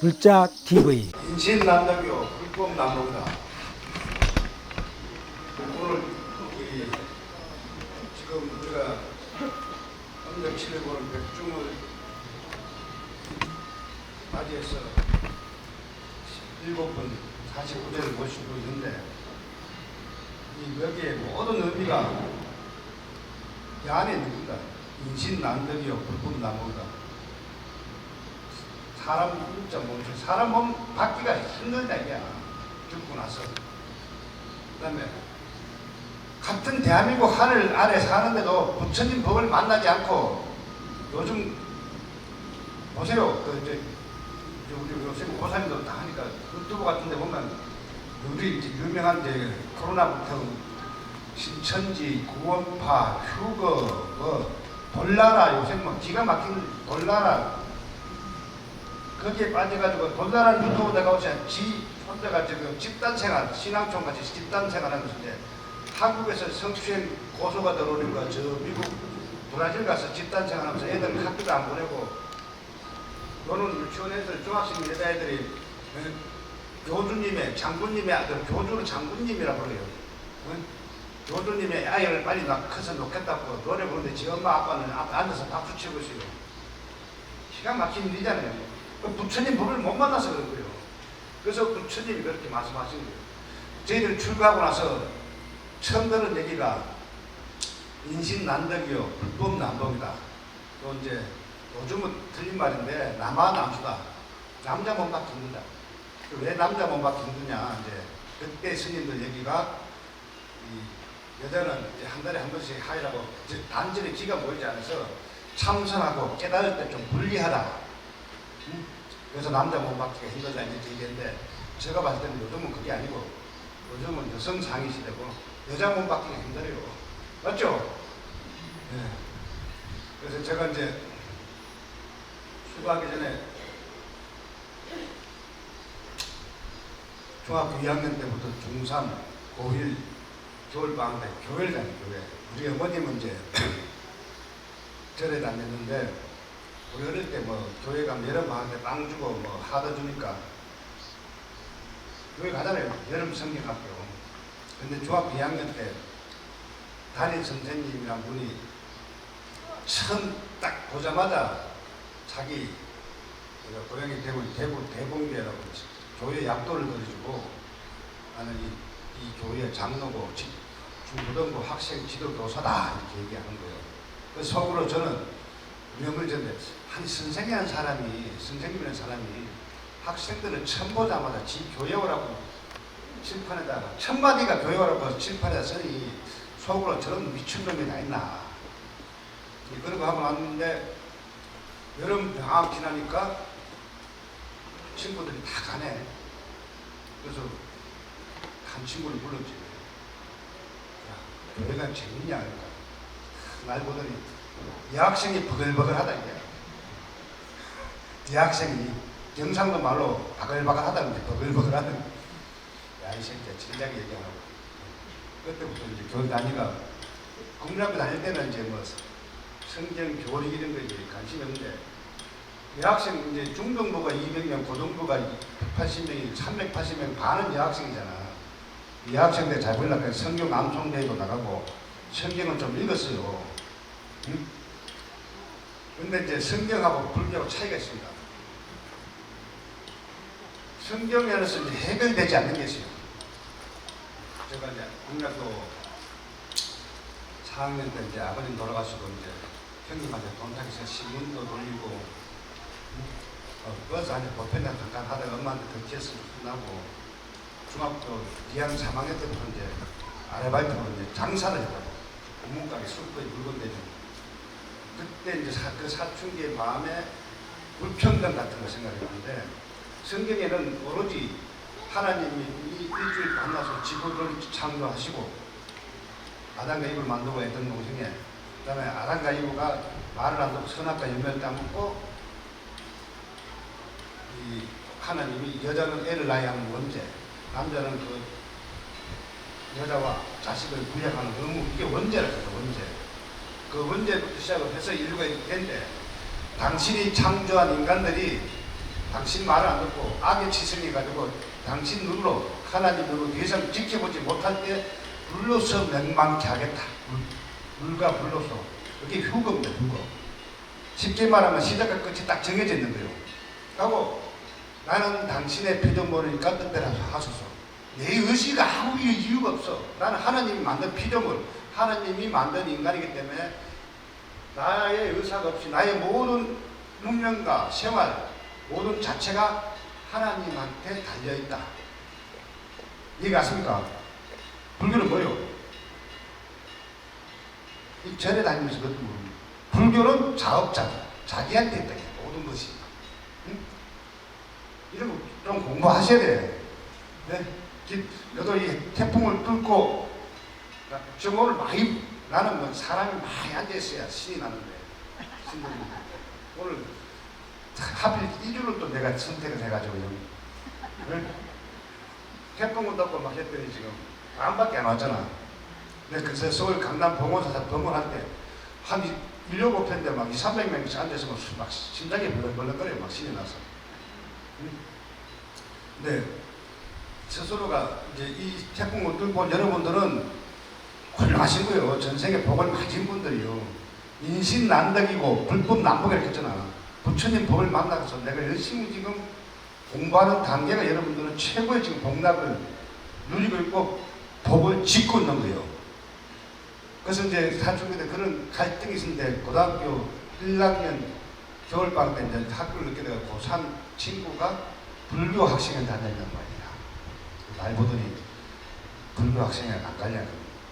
불자 TV 인신 남덕이요 불법 남동이다. 오늘 이 지금 우리가 덕치를 보는 백중을 맞이해서 17번 49대를 모시고 있는데 이 여기에 모든 의미가 이 안에 겁니다. 인신 남덕이요 불법 남동이다. 사람 진짜 뭐 사람 몸 받기가 힘들다 이게 죽고 나서. 그 다음에 같은 대한민국 하늘 아래 사는데도 부처님 법을 만나지 않고 요즘 보세요. 그 이제 우리 요새 고사님도 다 하니까 유튜브 같은 데 보면 우리 이제 유명한 이제 코로나부터 신천지 구원파 휴거 뭐 볼나라 요새 뭐 기가 막힌 볼나라 거기에 빠져가지고 돌나라 유튜브 내가 오지 지 혼자가 지금 집단생활 신앙촌 같이 집단생활하면서 이제 한국에서 성추행 고소가 들어오니까 저 미국 브라질 가서 집단생활 하면서 애들 학교도 안 보내고 너는 유치원 애들 중학생 여자애들이 어, 교주님의 장군님의 아들 교주를 장군님이라. 어? 교주님의 아이를 빨리 낳 커서 놓겠다고 노래 부르는데 지 엄마 아빠는 앉아서 박수 치고 있어요. 기가 막힌 일이잖아요. 그 부처님 법을 못 만나서 그런 거예요. 그래서 부처님이 그렇게 말씀하신 거예요. 저희들 출가하고 나서 처음 들은 얘기가 인신난덕이요 불법 난동이다. 또 이제 요즘은 틀린 말인데 남아남수다. 남자 몸밖에 힘들다. 그왜 남자 몸밖에 힘드냐 이제 그때 스님들 얘기가 이 여자는 이제 한 달에 한 번씩 하이라고 즉 단절의 기가 모이지 않아서 참선하고 깨달을 때 좀 불리하다. 음? 그래서 남자 몸 받기가 힘들다 이제 얘기인데 제가 봤을 때는 요즘은 그게 아니고 요즘은 여성 상위 시대고 여자 몸 받기가 힘들어요. 맞죠? 네. 그래서 제가 이제 수고하기 전에 중학교 2학년 때부터 중3, 고1, 겨울방학 때 교회를 다녀요, 교회. 우리 어머님은 이제 절에 다녔는데 우리 어릴 때 뭐 교회 가면 여름 때빵 주고 뭐 하다 주니까 교회 가잖아요. 여름 성경학교. 근데 중학교 2학년 때 담임 선생님이란 분이 처음 딱 보자마자 자기 그 고향이 대구 대구 대봉교라고 교회 약도를 들어주고 나는 이, 이 교회 장로고 지- 중고등부 학생 지도 교사다 이렇게 얘기하는 거예요. 그 속으로 저는 명을 전데 한 선생이라는 사람이 선생님이라는 사람이 학생들을 처음 보자마자 지 교회 오라고 칠판에다가 첫 마디가 교회 오라고 칠판에다 쓰니 속으로 저런 미친놈이 다 있나. 거 하고 났는데 여름 방학 지나니까 친구들이 다 가네. 그래서 한 친구를 불렀지. 야 교회가 재밌냐? 그러니까 날 보더니 여학생이 버글버글하다 이게 여학생이 경상도 말로 바글바글 하다는데 버글버글하다는. 야이 새끼야 진작에 얘기하고. 그때부터 이제 교회 다니가 국민학교 다닐 때는 이제 뭐 성경 교리 이런 거 이제 관심이 없는데 여학생 이제 중등부가 200명 고등부가 180명이 380명 반은 여학생이잖아. 이 여학생들 잘 보려고 성경 암송대회도 나가고 성경을 좀 읽었어요. 응? 근데 이제 성경하고 불교하고 차이가 있습니다. 성경에서 이제 해결되지 않는 게 있어요. 제가 이제 국민학교 4학년 때 이제 아버님 돌아가시고 이제 형님한테 돈 타기서 신문도 돌리고 어, 버스 안에 보편장 잠깐 하다가 엄마한테 덕지에서 끝나고 중학교 2학년 3학년 때부터 이제 아르바이트로 이제 장사를 했거든요. 공문가게 술거리 물건 대주고 그때 이제 사, 그 사춘기의 마음에 불평등 같은 걸 생각했는데 성경에는 오로지 하나님이 이 일주일 만나서 지구를 창조하시고 아담과 이브를 만들고 했던 동생에 그 다음에 아담과 이브가 말을 안 듣고 선악과 열매를 따먹고 이 하나님이 여자는 애를 낳아야 하는 원죄 남자는 그 여자와 자식을 부양하는 의무 이게 원죄라고 해요 원죄. 그 원죄부터 시작을 해서 인류가 됐는데 당신이 창조한 인간들이 당신 말을 안 듣고 악에 치성해가지고 당신 눈으로 하나님 눈으로 더 이상 지켜보지 못할 때 불로서 멸망케 하겠다. 불, 불과 불로서. 이게 휴거입니다, 휴거. 쉽게 말하면 시작과 끝이 딱 정해져 있는 거예요. 하고 나는 당신의 피조물이니까 뜻대로 하소서. 내 의지가 아무 이유가 없어. 나는 하나님이 만든 피조물, 하나님이 만든 인간이기 때문에 나의 의사가 없이 나의 모든 운명과 생활, 모든 자체가 하나님한테 달려있다. 이해가 갔습니까? 불교는 뭐요? 이 절에 다니면서 그것도 모릅니다. 불교는 자업자다. 자기한테 있다. 모든 것이. 응? 이런 거 좀 공부하셔야 돼. 네? 기- 너도 이 태풍을 뚫고 오늘 많이 나는 뭐 사람이 많이 앉아있어야 신이 나는데 오늘 하필 이주를 또 내가 선택을 해가지고 여기 네? 태풍을 덮고 막 했더니 지금 반밖에 안 왔잖아. 근데 그래서 서울 강남 봉원사사 방문할 때한 1, 7편인데 막 2, 300명씩 앉아서 막 심장이 벌렁벌렁거려요. 막 신이 나서. 네. 스스로가 이제 이 태풍을 뚫고 여러분들은 훌륭하신 거예요. 전생에 복을 가진 분들이요. 인신 난덕이고 불법 난복이라고 했잖아. 부처님 법을 만나서 내가 열심히 지금 공부하는 단계가 여러분들은 최고의 지금 복락을 누리고 있고 법을 짓고 있는 거예요. 그래서 이제 사춘기 때 그런 갈등이 있었는데 고등학교 1학년 겨울방학 때 이제 학교를 늦게 돼가 고3 친구가 불교 학생을 다녔단 말이야. 날 보더니 불교 학생이 안 가냐.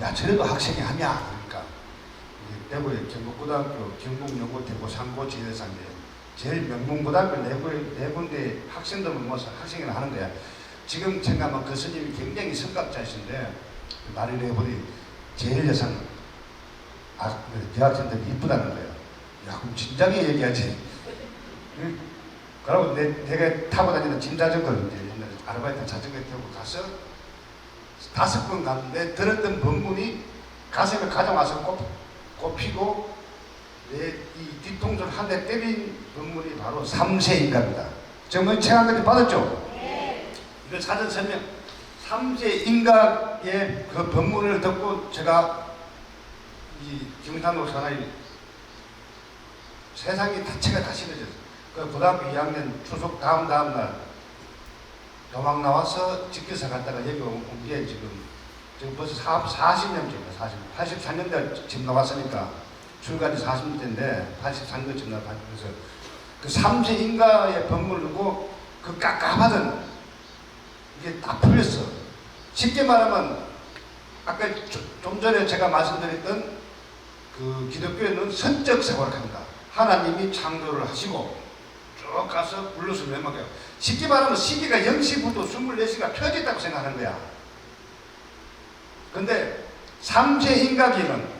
야, 저래도 학생이 하냐. 그러니까 대구의 경북고등학교 경북여고 대구 상고 지대상대 제일 명문고등학교 네, 군- 네 군데 학생들을 모아서 학생을 하는 거야. 지금 생각하면 그 스님이 굉장히 성각자이신데 말을 해보니 제일 여성 아, 그 대학생들이 이쁘다는 거예요. 야, 그럼 진작에 얘기하지. 응? 그러고 내, 내가 타고 다니는 짐 자전거를 이제 옛날에 아르바이트 자전거 타고 가서 다섯 번 갔는데 들었던 본문이 가슴에 가져와서 꼽, 꼽히고 내 이 뒤통수를 한 대 때린 본문이 바로 삼세인가입니다. 정말 책한 가지 받았죠? 이거 사전 설명. 삼세인가의 그 본문을 듣고 제가 이 김산호 사나이 세상이 자체가 다 싫어졌어요. 그 고등학교 2학년 추석 다음 다음 날 도망 나와서 직계사 갔다가 여기 온게 지금 지금 벌써 40년째입니다. 40, 83년대 집 나왔으니까 출간이 40년대인데 83년쯤 나왔 그래서 그 삼세 인가의 법문을 두고 그 깝깝하던 이게 다 풀렸어. 쉽게 말하면 아까 조- 좀 전에 제가 말씀드렸던 그 기독교에는 선적 사고를 합니다. 하나님이 창조를 하시고 쭉 가서 불러서 멸망해요. 쉽게 말하면 시기가 0시부터 24시가 펴져 있다고 생각하는 거야. 근데 삼세 인가기는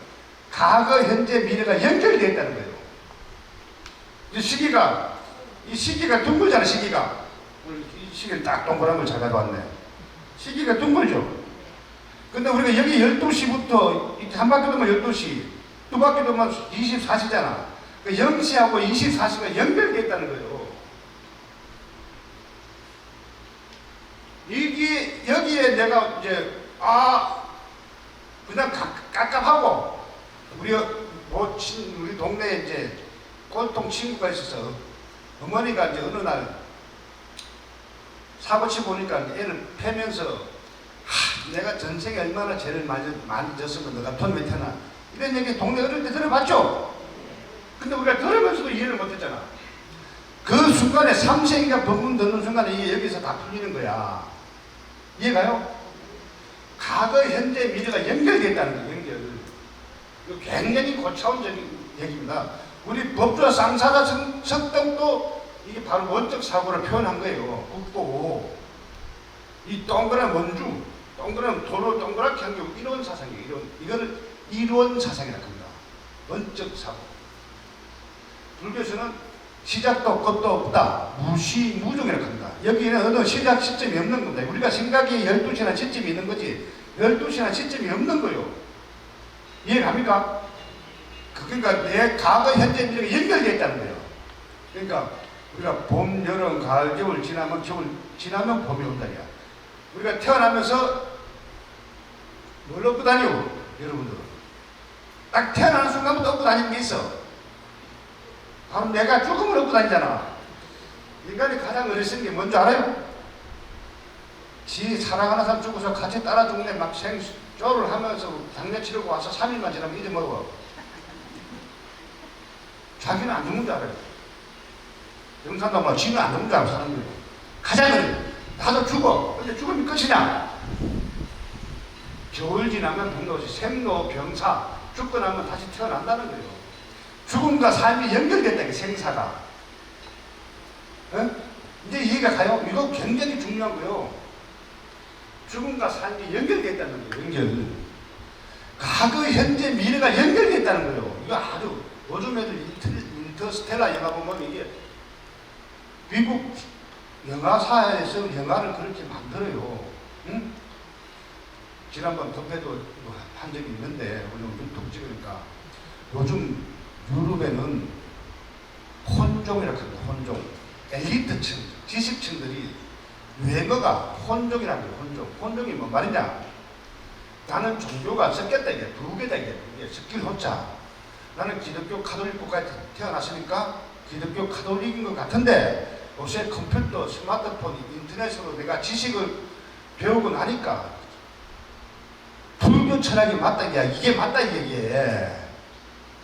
과거, 현재, 미래가 연결되어 있다는 거예요. 이 시기가, 이 시기가 둥글잖아, 시기가. 이 시기를 딱 동그란 걸 잘 가져왔네. 시기가 둥글죠. 근데 우리가 여기 12시부터 이렇게 한 바퀴 돌면 12시, 두 바퀴 돌면 24시잖아. 그 0시하고 24시가 연결되어 있다는 거예요. 이게, 여기에 내가 이제, 아, 그냥 가, 깝깝하고, 우리, 뭐, 친, 우리 동네에 이제 꼴통 친구가 있어서 어머니가 이제 어느 날 사고치 보니까 애를 패면서 하, 내가 전생에 얼마나 죄를 많이, 많이 졌으면 너가 돈 못하나 이런 얘기 동네 어릴 때 들어봤죠? 근데 우리가 들으면서도 이해를 못했잖아. 그 순간에 삼세인가 법문 듣는 순간에 이게 여기서 다 풀리는 거야. 이해가요? 과거, 현재, 미래가 연결되어 있다는 거예요, 연결. 굉장히 고차원적인 얘기입니다. 우리 법조 성- 석등도 이게 바로 원적 사고를 표현한 거예요. 국보. 이 동그란 원주, 동그란 도로 한게 이론 사상이에요. 이론. 이거는 이론 사상이라고 합니다. 원적 사고. 불교에서는 시작도 끝도 없다. 무시, 무종이라고 합니다. 여기에는 어느 시작 시점이 없는 겁니다. 우리가 생각이 12시나 시점이 있는 거지, 12시나 시점이 없는 거예요. 이해 갑니까? 그- 그러니까 내 과거, 현재, 미래가 연결되어 있다는 거예요. 그러니까 우리가 봄, 여름, 가을, 겨울 지나면 겨울 지나면 봄이 온다냐. 우리가 태어나면서 뭘 얻고 다녀, 여러분들은. 딱 태어나는 순간부터 얻고 다니는 게 있어. 바로 내가 죽음을 얻고 다니잖아. 인간이 가장 어리석은 게 뭔지 알아요? 지 사랑하는 사람 죽어서 같이 따라 죽는데 막생 쇼를 하면서 장례 치르고 와서 3일만 지나면 잊어먹어. 자기는 안 죽는 줄 알아요. 영산도 뭐 지는 안 죽는 줄 알아 사람들이. 어려 나도 죽어. 근데 죽으면 끝이냐? 겨울 지나면 병로시 생로 병사 죽고 나면 다시 태어난다는 거예요. 죽음과 삶이 연결됐다 이 생사가. 어? 이제 이해가 가요? 이거 굉장히 중요한 거예요. 죽음과 삶이 연결됐다는 거예요. 연결. 과거, 현재, 미래가 연결됐다는 거예요. 이거 아주 요즘 애들 인터, 인터스텔라 영화 보면 이게 미국 영화사에서 영화를 그렇게 만들어요. 응? 지난번 덕배도 뭐한 적이 있는데 우리 유튜브 찍으니까 요즘 유럽에는 혼종이라고 합니다. 혼종. 엘리트층, 지식층들이 외모가 혼종이라는 거예요. 혼종. 혼종이 뭔 말이냐? 나는 종교가 섞였다 이게 두 개다 이게 섞일 혼자. 나는 기독교 카톨릭 국가에 태어났으니까 기독교 카톨릭인 것 같은데 요새 컴퓨터, 스마트폰, 인터넷으로 내가 지식을 배우고 나니까 불교 철학이 맞다 이게 이게 맞다 이게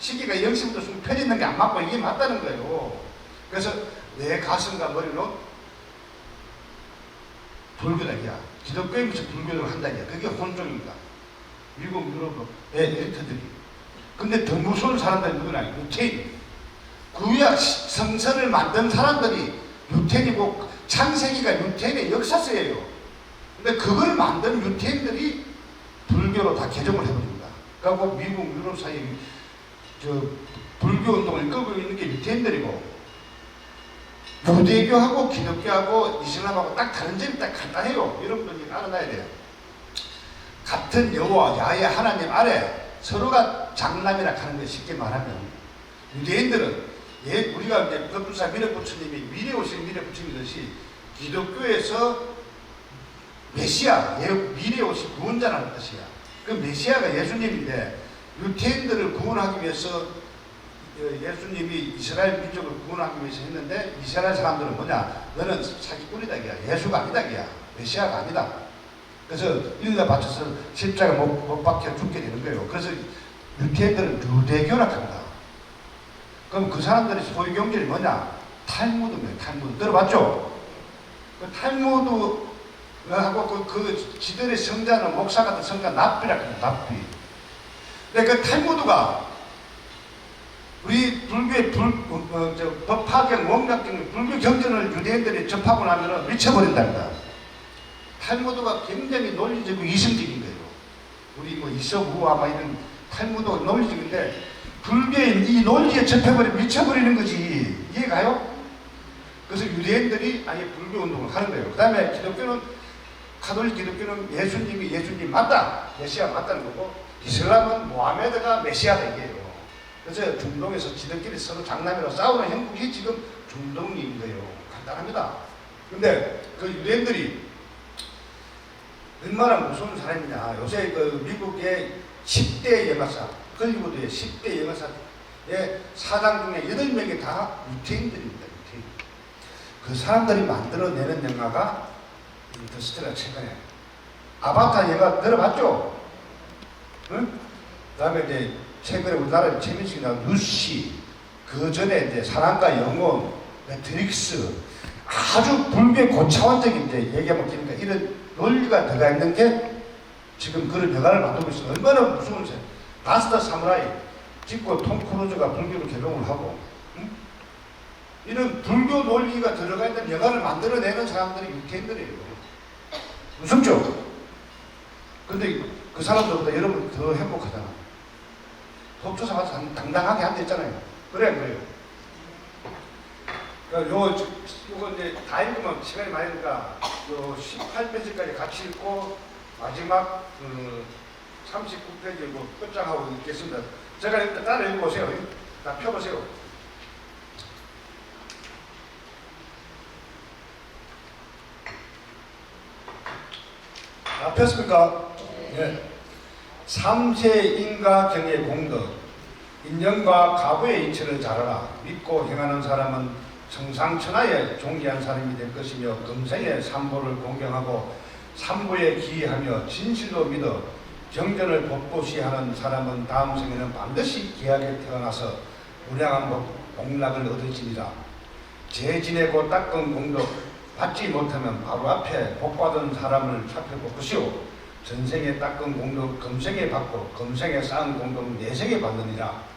시기가 영시부터 좀 펴지는 게 안 맞고 이게 맞다는 거예요. 그래서 내 가슴과 머리는 불교다 이야 기독교에 비해서 불교를 한다 이야 그게 혼종입니다. 미국 유럽의 엘리트들이. 근데 더 무서운 사람들이 누구냐? 유태인. 구약 성선을 만든 사람들이 유태인이고 창세기가 유태인의 역사서예요. 근데 그걸 만든 유태인들이 불교로 다 개종을 해버립니다. 그리고 미국, 유럽 사이에 저 불교 운동을 이끌고 있는 게 유태인들이고 유대교하고 기독교하고 이슬람하고 딱 다른 점이 딱 간단해요. 여러분들이 알아놔야 돼요. 같은 여호와 야훼 하나님 아래 서로가 장남이라 하는 게 쉽게 말하면 유대인들은 예, 우리가 이제 법주사 미래부처님이 미래 오신 미래부처님이듯이 기독교에서 메시아, 예, 미래 오신 구원자라는 뜻이야. 그 메시아가 예수님인데 유태인들을 구원하기 위해서 어, 예수님이 이스라엘 민족을 구원하기 위해서 했는데 이스라엘 사람들은 뭐냐? 너는 사기꾼이다 기야. 예수가 아니다 기야. 메시아가 아니다. 그래서 일러 바쳐서 십자가 못, 못 박혀 죽게 되는 거예요. 그래서 유태인들은 유대교라 합니다. 그럼 그 사람들의 소유 경질이 뭐냐? 탈무드입니다. 탈무드. 들어봤죠? 그 탈무드 하고 그, 그 지들의 성자는 목사 같은 성자 납비라 합니다. 납비. 근데 그 탈무드가 우리 불교의 불, 어, 어, 저, 법화경, 원각경, 불교 경전을 유대인들이 접하고 나면 미쳐버린답니다. 탈무드가 굉장히 논리적이고 이성적인 거예요. 우리 뭐 이서구와 막 이런 탈무드가 논리적인데 불교의 이 논리에 접해버리면 미쳐버리는 거지. 이해가요? 그래서 유대인들이 아예 불교 운동을 하는 거예요. 그 다음에 기독교는 카톨릭 기독교는 예수님이 예수님 맞다. 메시아 맞다는 거고 이슬람은 모하메드가 메시아다 이게요. 그래서 중동에서 지들끼리 서로 장남이라 싸우는 형국이 지금 중동인 거예요. 간단합니다. 근데 그 유대인들이 얼마나 무서운 사람이냐. 요새 그 미국의 10대 영화사, 헐리우드의 10대 영화사의 사장 중에 8명이 다 유태인들입니다. 유태인. 그 사람들이 만들어내는 영화가 인터스텔라 최근에 아바타 영화 들어봤죠? 응? 그 다음에 이제 최근에 우리나라에 최민식이 나온 루시 그 전에 이제 사랑과 영혼 매트릭스 아주 불교의 고차원적인 이제 얘기하면 기니까 이런 논리가 들어가 있는 게 지금 그런 영화를 만들고 있어요. 얼마나 무서운지. 마스터 사무라이 찍고 톰 크루즈가 불교를 개봉을 하고 응? 이런 불교 논리가 들어가 있는 영화를 만들어내는 사람들이 유태인들이에요. 무섭죠? 근데 그 사람들보다 여러분 더 행복하잖아. 법조사가 당당하게 한 데 있잖아요. 그래, 그래요. 그러니까 요, 요거 이제 다 읽으면 시간이 많이 니까 18페이지까지 같이 읽고 마지막 그 39페이지고 뭐 끝장하고 읽겠습니다. 제가 일단 따라 읽어보세요. 다 펴보세요. 다 폈습니까? 네. 네. 3세 인가경의 공덕, 인연과 가부의 이치를 잘 알아 믿고 행하는 사람은 성상천하에 존귀한 사람이 될 것이며 금생의 삼보를 공경하고 삼보에 기이하며 진실로 믿어 경전을 법보시 하는 사람은 다음 생에는 반드시 기하게 태어나서 우량한 복, 복락을 얻으시니라 재진의고 닦은 공덕 받지 못하면 바로 앞에 복받은 사람을 살펴볼 것이오. 전생에 닦은 공덕 금생에 받고 금생에 쌓은 공덕 내생에 받느니라